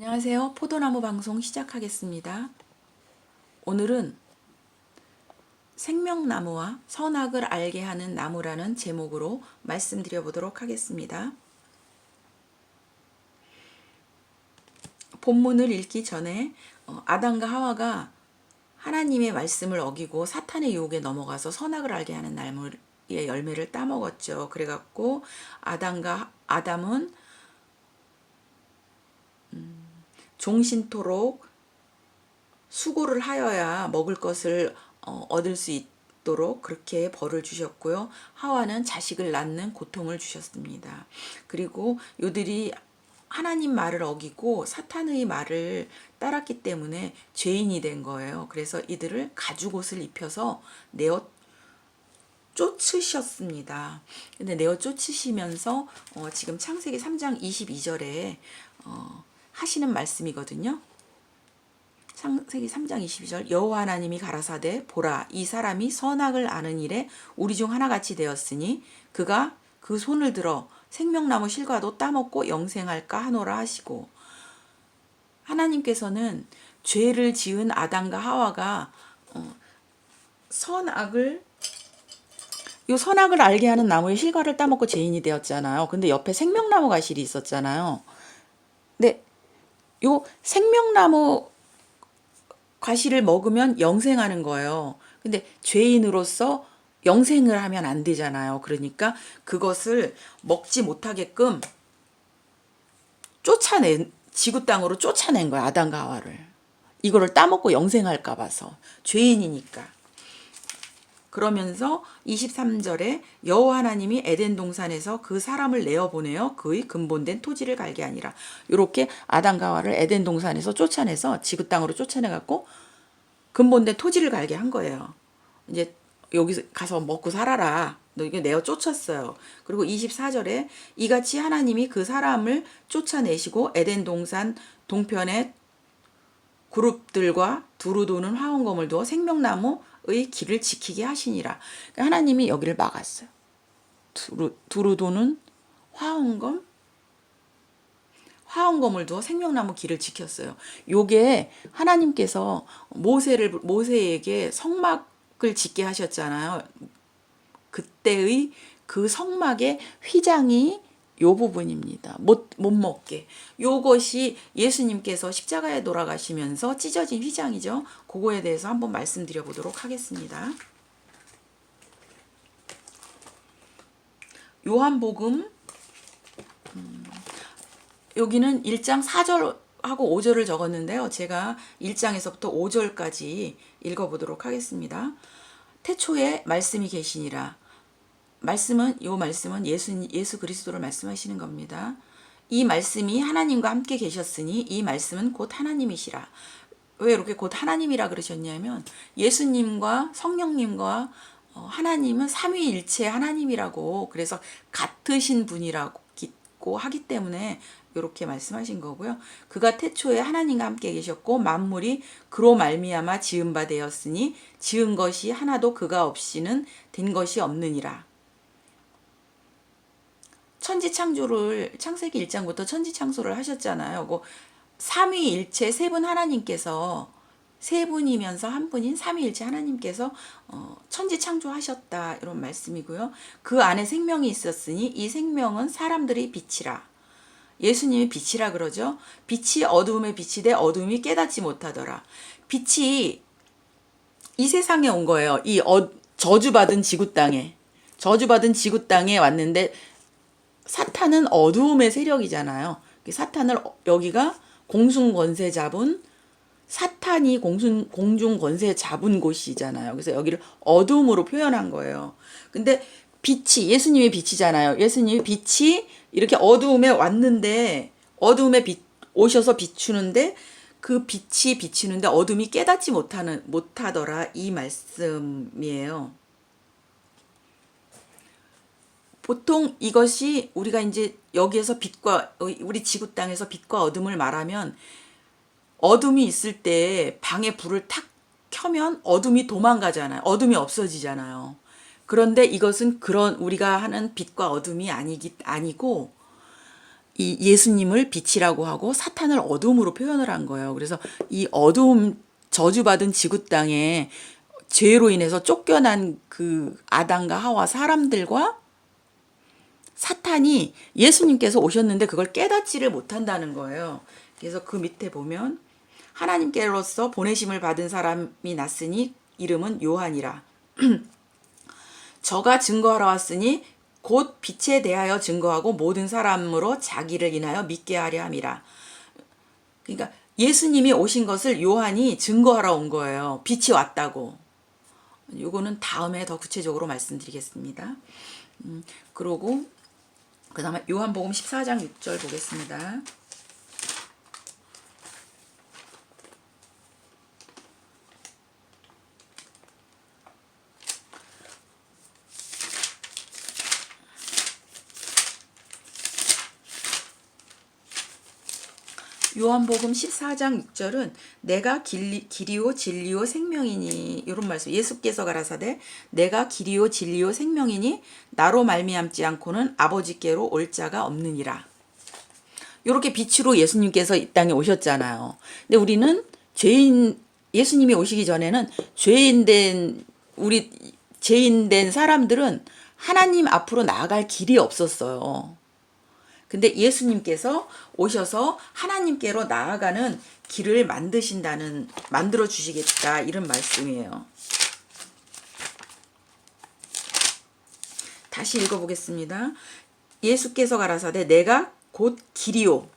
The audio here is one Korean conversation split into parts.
안녕하세요. 포도나무 방송 시작하겠습니다. 오늘은 생명나무와 선악을 알게 하는 나무라는 제목으로 말씀드려 보도록 하겠습니다. 본문을 읽기 전에 어, 아담과 하와가 하나님의 말씀을 어기고 사탄의 유혹에 넘어가서 선악을 알게 하는 나무의 열매를 따먹었죠. 그래갖고 아담과 아담은 종신토록 수고를 하여야 먹을 것을 어, 얻을 수 있도록 그렇게 벌을 주셨고요. 하와는 자식을 낳는 고통을 주셨습니다. 그리고 요들이 하나님 말을 어기고 사탄의 말을 따랐기 때문에 죄인이 된 거예요. 그래서 이들을 가죽옷을 입혀서 내어 쫓으셨습니다. 근데 내어 쫓으시면서 어, 지금 창세기 3장 22절에 어, 하시는 말씀이거든요. 창세기 3장 22절 여호와 하나님이 가라사대 보라 이 사람이 선악을 아는 일에 우리 중 하나같이 되었으니 그가 그 손을 들어 생명나무 실과도 따먹고 영생할까 하노라 하시고 하나님께서는 죄를 지은 아담과 하와가 어, 선악을 요 선악을 알게 하는 나무의 실과를 따먹고 죄인이 되었잖아요. 근데 옆에 생명나무 가 실이 있었잖아요. 근데 요 생명나무 과실을 먹으면 영생하는 거예요. 근데 죄인으로서 영생을 하면 안 되잖아요. 그러니까 그것을 먹지 못하게끔 쫓아낸 지구 땅으로 쫓아낸 거야 아담과 하와를. 이거를 따먹고 영생할까 봐서 죄인이니까. 그러면서 23절에 여호와 하나님이 에덴 동산에서 그 사람을 내어 보내어 그의 근본된 토지를 갈게 하니라. 요렇게 아담과 하와를 에덴 동산에서 쫓아내서 지구 땅으로 쫓아내 갖고 근본된 토지를 갈게 한 거예요. 이제 여기 가서 먹고 살아라. 너 이게 내어 쫓았어요. 그리고 24절에 이같이 하나님이 그 사람을 쫓아내시고 에덴 동산 동편에 그룹들과 두루 도는 화원검을 두어 생명나무의 길을 지키게 하시니라. 그러니까 하나님이 여기를 막았어요. 두루, 두루 도는 화원검? 화원검을 두어 생명나무 길을 지켰어요. 요게 하나님께서 모세를 모세에게 성막을 짓게 하셨잖아요. 그때의 그 성막의 휘장이 요 부분입니다. 못, 못 먹게. 요것이 예수님께서 십자가에 돌아가시면서 찢어진 휘장이죠. 그거에 대해서 한번 말씀드려 보도록 하겠습니다. 요한복음, 음, 여기는 1장 4절하고 5절을 적었는데요. 제가 1장에서부터 5절까지 읽어보도록 하겠습니다. 태초에 말씀이 계시니라. 말씀은 요 말씀은 예수 예수 그리스도를 말씀하시는 겁니다. 이 말씀이 하나님과 함께 계셨으니 이 말씀은 곧 하나님이시라. 왜 이렇게 곧 하나님이라 그러셨냐면 예수님과 성령님과 어, 하나님은 삼위일체 하나님이라고 그래서 같으신 분이라고 하기 때문에 이렇게 말씀하신 거고요. 그가 태초에 하나님과 함께 계셨고 만물이 그로 말미암아 지은 바 되었으니 지은 것이 하나도 그가 없이는 된 것이 없느니라. 천지 창조를 창세기 1장부터 천지 창조를 하셨잖아요. 그 삼위일체 세 분 하나님께서 세 분이면서 한 분인 삼위일체 하나님께서 어, 천지 창조하셨다 이런 말씀이고요. 그 안에 생명이 있었으니 이 생명은 사람들의 빛이라. 예수님이 빛이라 그러죠. 빛이 어두움에 빛이 돼 어두움이 깨닫지 못하더라. 빛이 이 세상에 온 거예요. 이 어, 저주받은 지구 땅에 저주받은 지구 땅에 왔는데 사탄은 어두움의 세력이잖아요. 사탄을 여기가 공중 권세 잡은 사탄이 공중, 공중 권세 잡은 곳이잖아요. 그래서 여기를 어둠으로 표현한 거예요. 근데 빛이 예수님의 빛이잖아요. 예수님의 빛이 이렇게 어두움에 왔는데 어두움에 빛 오셔서 비추는데 그 빛이 비치는데 어둠이 깨닫지 못하는 못하더라 이 말씀이에요. 보통 이것이 우리가 이제 여기에서 빛과 우리 지구 땅에서 빛과 어둠을 말하면 어둠이 있을 때 방에 불을 탁 켜면 어둠이 도망가잖아요. 어둠이 없어지잖아요. 그런데 이것은 그런 우리가 하는 빛과 어둠이 아니기 아니고 이 예수님을 빛이라고 하고 사탄을 어둠으로 표현을 한 거예요. 그래서 이 어둠 저주받은 지구 땅에 죄로 인해서 쫓겨난 그 아담과 하와 사람들과 사탄이 예수님께서 오셨는데 그걸 깨닫지를 못한다는 거예요. 그래서 그 밑에 보면 하나님께로서 보내심을 받은 사람이 났으니 이름은 요한이라. 저가 증거하러 왔으니 곧 빛에 대하여 증거하고 모든 사람으로 자기를 인하여 믿게 하려 함이라. 그러니까 예수님이 오신 것을 요한이 증거하러 온 거예요. 빛이 왔다고. 요거는 다음에 더 구체적으로 말씀드리겠습니다. 음, 그러고 그 다음에 요한복음 14장 6절 보겠습니다. 요한복음 14장 6절은 내가 길리, 길이요 진리요 생명이니 이런 말씀 예수께서 가라사대 내가 길이요 진리요 생명이니 나로 말미암지 않고는 아버지께로 올 자가 없느니라. 이렇게 빛으로 예수님께서 이 땅에 오셨잖아요. 근데 우리는 죄인 예수님이 오시기 전에는 죄인된 우리 죄인된 사람들은 하나님 앞으로 나아갈 길이 없었어요. 근데 예수님께서 오셔서 하나님께로 나아가는 길을 만드신다는 만들어 주시겠다 이런 말씀이에요. 다시 읽어보겠습니다. 예수께서 가라사대 내가 곧 길이요.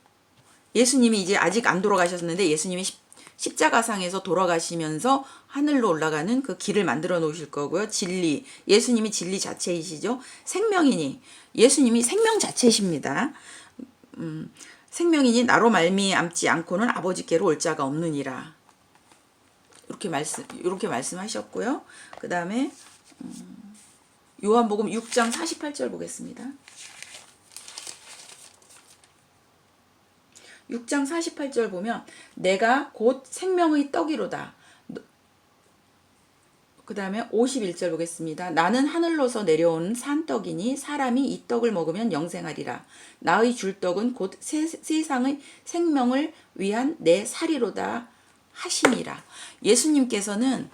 예수님이 이제 아직 안 돌아가셨는데 예수님이 십, 십자가상에서 돌아가시면서 하늘로 올라가는 그 길을 만들어 놓으실 거고요. 진리. 예수님이 진리 자체이시죠. 생명이니 예수님이 생명 자체이십니다. 음, 생명이니 나로 말미암지 않고는 아버지께로 올 자가 없느니라. 이렇게 말씀 이렇게 말씀하셨고요. 그다음에 음, 요한복음 6장 48절 보겠습니다. 6장 48절 보면 내가 곧 생명의 떡이로다. 그 다음에 51절 보겠습니다. 나는 하늘로서 내려온 산떡이니 사람이 이 떡을 먹으면 영생하리라. 나의 줄 떡은 곧 세, 세상의 생명을 위한 내 살이로다 하심이라. 예수님께서는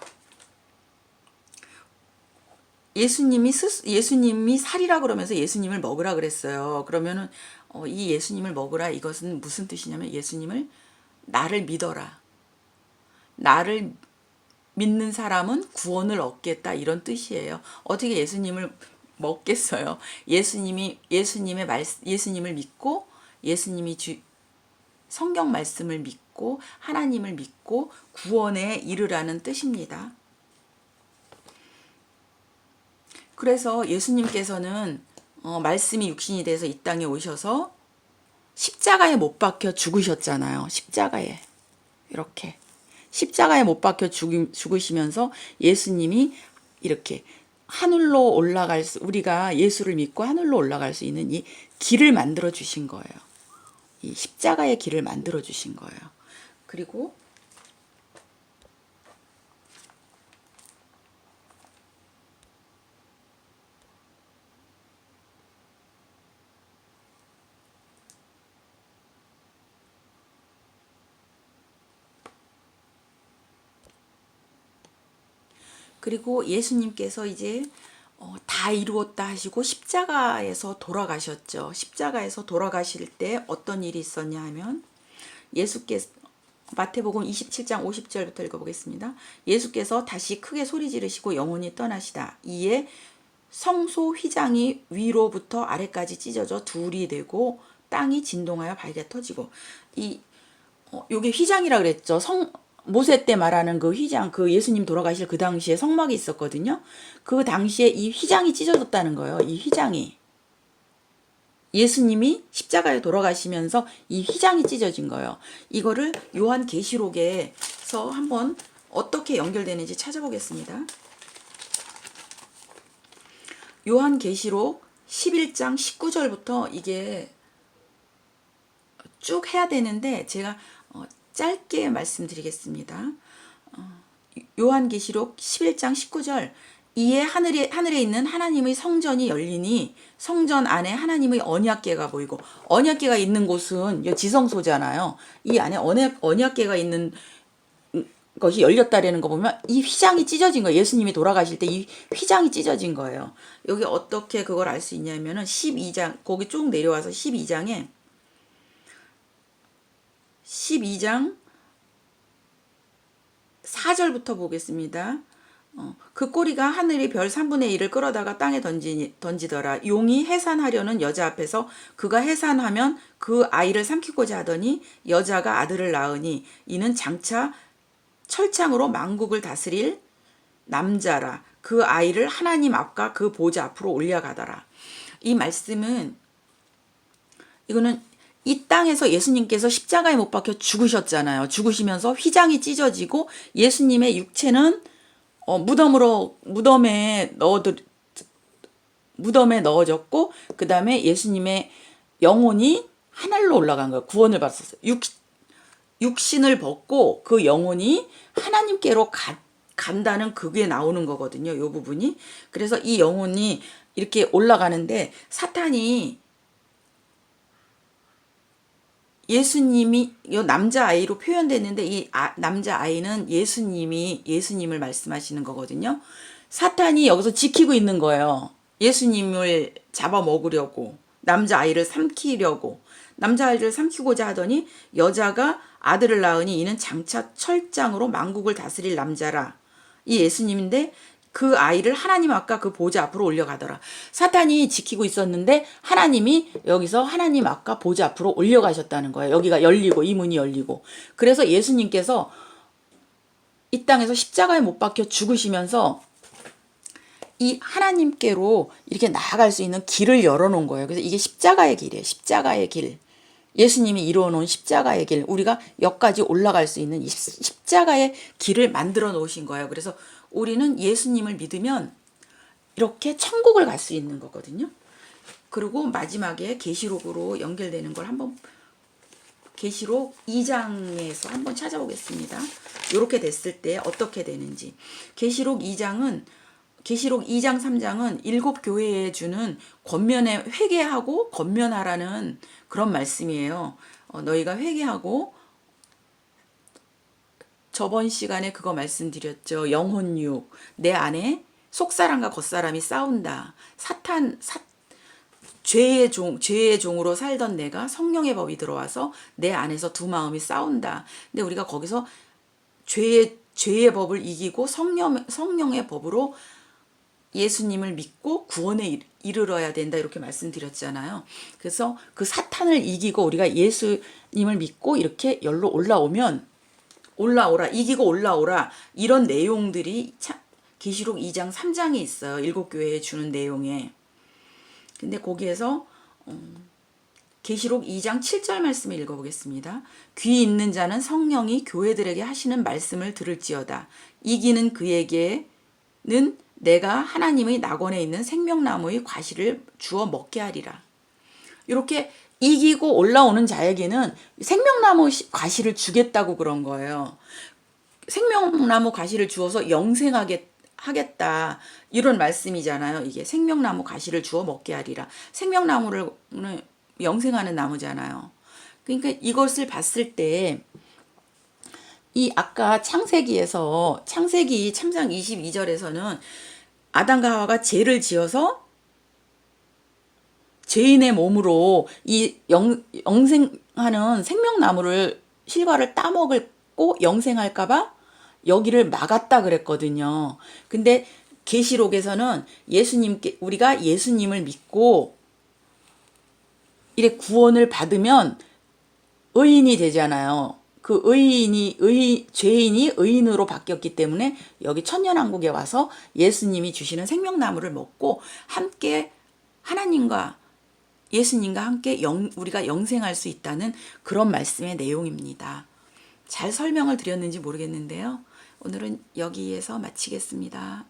예수님이 스, 예수님이 살이라 그러면서 예수님을 먹으라 그랬어요. 그러면은 어, 이 예수님을 먹으라 이것은 무슨 뜻이냐면 예수님을 나를 믿어라. 나를 믿는 사람은 구원을 얻겠다 이런 뜻이에요. 어떻게 예수님을 먹겠어요? 예수님이 예수님의 말 예수님을 믿고 예수님이 주 성경 말씀을 믿고 하나님을 믿고 구원에 이르라는 뜻입니다. 그래서 예수님께서는 어, 말씀이 육신이 돼서 이 땅에 오셔서 십자가에 못 박혀 죽으셨잖아요. 십자가에 이렇게 십자가에 못 박혀 죽, 죽으시면서 예수님이 이렇게 하늘로 올라갈 수 우리가 예수를 믿고 하늘로 올라갈 수 있는 이 길을 만들어 주신 거예요. 이 십자가의 길을 만들어 주신 거예요. 그리고 그리고 예수님께서 이제 어, 다 이루었다 하시고 십자가에서 돌아가셨죠. 십자가에서 돌아가실 때 어떤 일이 있었냐 하면 예수께서 마태복음 27장 50절부터 읽어보겠습니다. 예수께서 다시 크게 소리 지르시고 영혼이 떠나시다. 이에 성소 휘장이 위로부터 아래까지 찢어져 둘이 되고 땅이 진동하여 발게 터지고 이 어, 요게 휘장이라 그랬죠. 성 모세 때 말하는 그 휘장, 그 예수님 돌아가실 그 당시에 성막이 있었거든요. 그 당시에 이 휘장이 찢어졌다는 거예요. 이 휘장이. 예수님이 십자가에 돌아가시면서 이 휘장이 찢어진 거예요. 이거를 요한 계시록에서 한번 어떻게 연결되는지 찾아보겠습니다. 요한 계시록 11장 19절부터 이게 쭉 해야 되는데 제가 어, 짧게 말씀드리겠습니다. 어, 요한계시록 11장 19절 이에 하늘에 하늘에 있는 하나님의 성전이 열리니 성전 안에 하나님의 언약궤가 보이고 언약궤가 있는 곳은 여 지성소잖아요. 이 안에 언약 언약궤가 있는 것이 열렸다라는 거 보면 이 휘장이 찢어진 거예요. 예수님이 돌아가실 때 이 휘장이 찢어진 거예요. 여기 어떻게 그걸 알 수 있냐면은 12장 거기 쭉 내려와서 12장에 12장 4절부터 보겠습니다. 어, 그 꼬리가 하늘이 별 3분의 1을 끌어다가 땅에 던지, 던지더라. 용이 해산하려는 여자 앞에서 그가 해산하면 그 아이를 삼키고자 하더니 여자가 아들을 낳으니 이는 장차 철창으로 만국을 다스릴 남자라. 그 아이를 하나님 앞과 그 보좌 앞으로 올려가더라. 이 말씀은 이거는 이 땅에서 예수님께서 십자가에 못 박혀 죽으셨잖아요. 죽으시면서 휘장이 찢어지고 예수님의 육체는 어, 무덤으로 무덤에 넣어들 무덤에 넣어졌고 그 다음에 예수님의 영혼이 하늘로 올라간 거예요. 구원을 받았어요. 육, 육신을 벗고 그 영혼이 하나님께로 가, 간다는 그게 나오는 거거든요. 요 부분이. 그래서 이 영혼이 이렇게 올라가는데 사탄이 예수님이 요 남자 아이로 표현됐는데 이 아, 남자 아이는 예수님이 예수님을 말씀하시는 거거든요. 사탄이 여기서 지키고 있는 거예요. 예수님을 잡아 먹으려고 남자 아이를 삼키려고 남자 아이를 삼키고자 하더니 여자가 아들을 낳으니 이는 장차 철장으로 만국을 다스릴 남자라. 이 예수님인데 그 아이를 하나님 아까 그 보좌 앞으로 올려가더라. 사탄이 지키고 있었는데 하나님이 여기서 하나님 아까 보좌 앞으로 올려가셨다는 거예요. 여기가 열리고 이 문이 열리고. 그래서 예수님께서 이 땅에서 십자가에 못 박혀 죽으시면서 이 하나님께로 이렇게 나아갈 수 있는 길을 열어놓은 거예요. 그래서 이게 십자가의 길이에요. 십자가의 길. 예수님이 이루어놓은 십자가의 길. 우리가 여기까지 올라갈 수 있는 이 십자가의 길을 만들어 놓으신 거예요. 그래서 우리는 예수님을 믿으면 이렇게 천국을 갈 수 있는 거거든요. 그리고 마지막에 계시록으로 연결되는 걸 한번 계시록 2장에서 한번 찾아보겠습니다. 이렇게 됐을 때 어떻게 되는지. 계시록 2장은 계시록 2장 3장은 일곱 교회에 주는 권면에 회개하고 권면하라는 그런 말씀이에요. 어, 너희가 회개하고 저번 시간에 그거 말씀드렸죠. 영혼육. 내 안에 속사람과 겉사람이 싸운다. 사탄, 사, 죄의 종, 죄의 종으로 살던 내가 성령의 법이 들어와서 내 안에서 두 마음이 싸운다. 근데 우리가 거기서 죄의, 죄의 법을 이기고 성령, 성령의 법으로 예수님을 믿고 구원에 이르러야 된다 이렇게 말씀드렸잖아요. 그래서 그 사탄을 이기고 우리가 예수님을 믿고 이렇게 열로 올라오면 올라오라 이기고 올라오라 이런 내용들이 계시록 2장 3장에 있어요. 일곱 교회에 주는 내용에. 근데 거기에서 계시록 어, 2장 7절 말씀을 읽어보겠습니다. 귀 있는 자는 성령이 교회들에게 하시는 말씀을 들을지어다. 이기는 그에게는 내가 하나님의 낙원에 있는 생명나무의 과실을 주어 먹게 하리라. 이렇게 이기고 올라오는 자에게는 생명나무 과실을 주겠다고 그런 거예요. 생명나무 과실을 주어서 영생하게 하겠다 이런 말씀이잖아요. 이게 생명나무 과실을 주어 먹게 하리라. 생명나무를 영생하는 나무잖아요. 그러니까 이것을 봤을 때 이 아까 창세기에서 창세기 참장 22절에서는 아담과 하와가 죄를 지어서 죄인의 몸으로 이 영, 영생하는 생명나무를 실과를 따먹고 영생할까봐 여기를 막았다 그랬거든요. 근데 계시록에서는 예수님께 우리가 예수님을 믿고 이래 구원을 받으면 의인이 되잖아요. 그 의인이 의 죄인이 의인으로 바뀌었기 때문에 여기 천년왕국에 와서 예수님이 주시는 생명나무를 먹고 함께 하나님과 예수님과 함께 영, 우리가 영생할 수 있다는 그런 말씀의 내용입니다. 잘 설명을 드렸는지 모르겠는데요. 오늘은 여기에서 마치겠습니다.